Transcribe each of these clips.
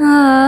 啊。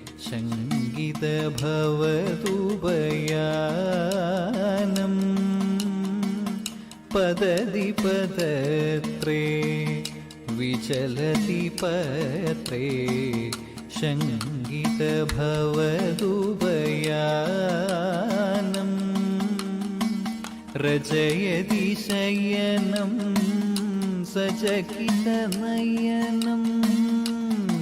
ഭവതുപയാനം പദതി പദത്രേ വിചലതി പത്രേ ശങ്കിത ഭവതുപയാനം रजयति शयनं सचकितनयनं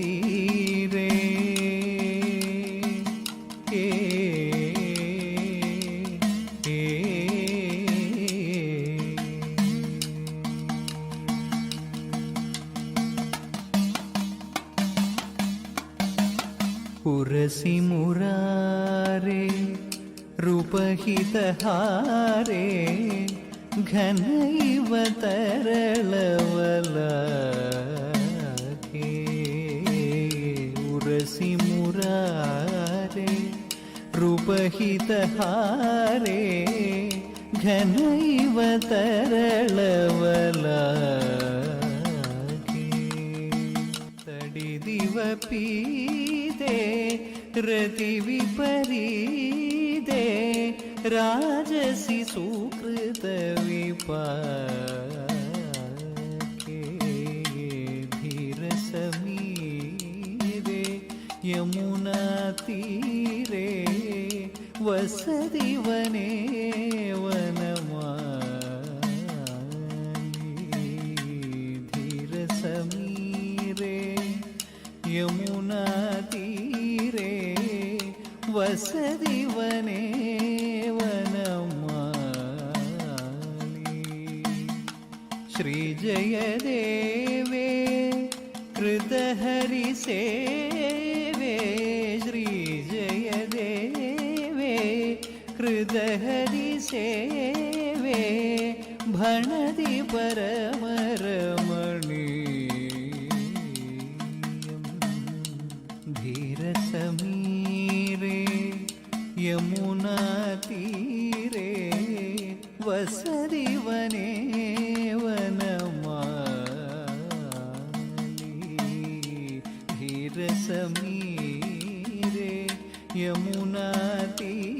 தீரே. ஏ පුරසි මුරාරේ රුපහිතහාරේ ಘನೈವ ತರಳವಲ मुरारे रूपहितहारे घनैव तरलवलाके तडिदिव पीते विप राजसि समी रे यमु തീരേ വസതി കൃതഹരിസേവേ ഭണതി പരമരമണീയം ധീരസമീരേ യമുനാതീരേ വസതി വനേ വനമാലി ധീരസമീരേ യമുനാതീരേ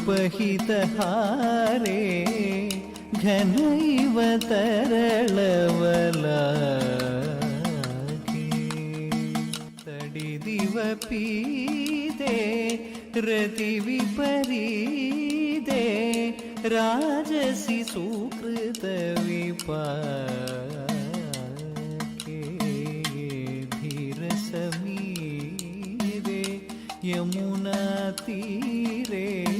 उपहितहारे घनैव तरलवलागे राजसी सुकृत रतिविपरीदे समी रे यमुना तीरे।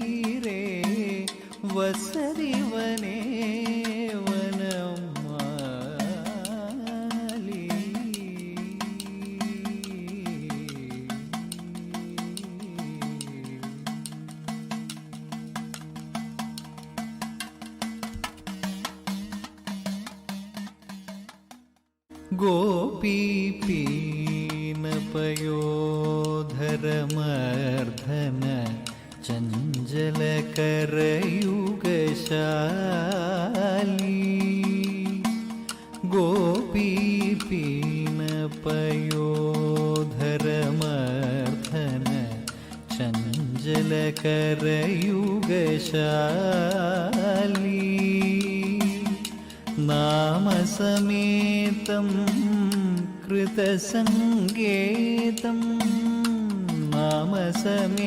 वसे चञ्चलकरयुगशाली गोपीपीनपयोधरमर्धन चञ्चलकरयुगशाली नामसमेतं कृतसङ्गेतं नामसमेतं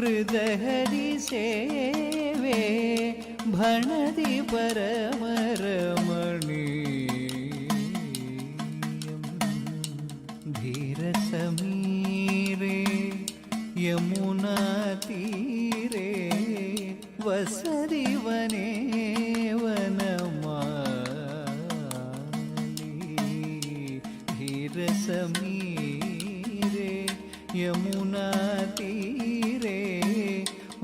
हृदयरि सेवे भणति परमरमणि। धीरसमीरे यमुनातीरे वसरी वने धीरसमीरे यमुनाती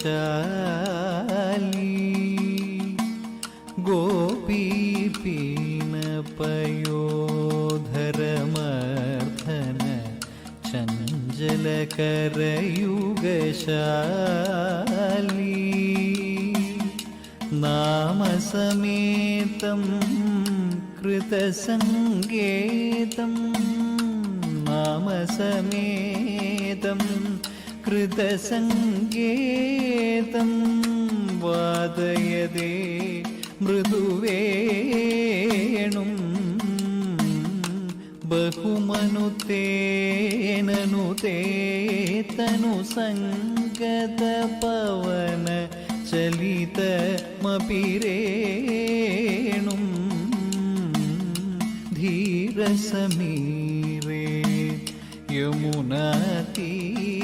वनमाली गोपीपीनपयोधरमर्धन चञ्चलकरयुगशाली गोपीपीनपयोधरमर्धन चञ्चलकरयुगशाली नामसमेतं कृतसङ्गेतं नामसमेतं कृतसङ्गेतं वादयदे मृदुवेणुं बहुमनुतेननुते तनुसङ्गतपवन चलितमपि रेणुं धीरसमीरे यमुनातीरे